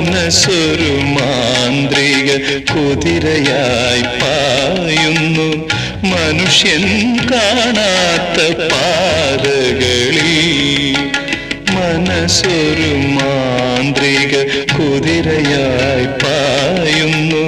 മനസ്സൊരു മാന്ത്രിക കുതിരയായി പായുന്നു. മനുഷ്യൻ കാണാത്ത പാതകളിൽ മനസ്സൊരു മാന്ത്രിക കുതിരയായി പായുന്നു.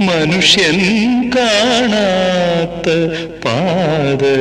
മനുഷ്യൻ കാണാത്ത പാതകളിൽ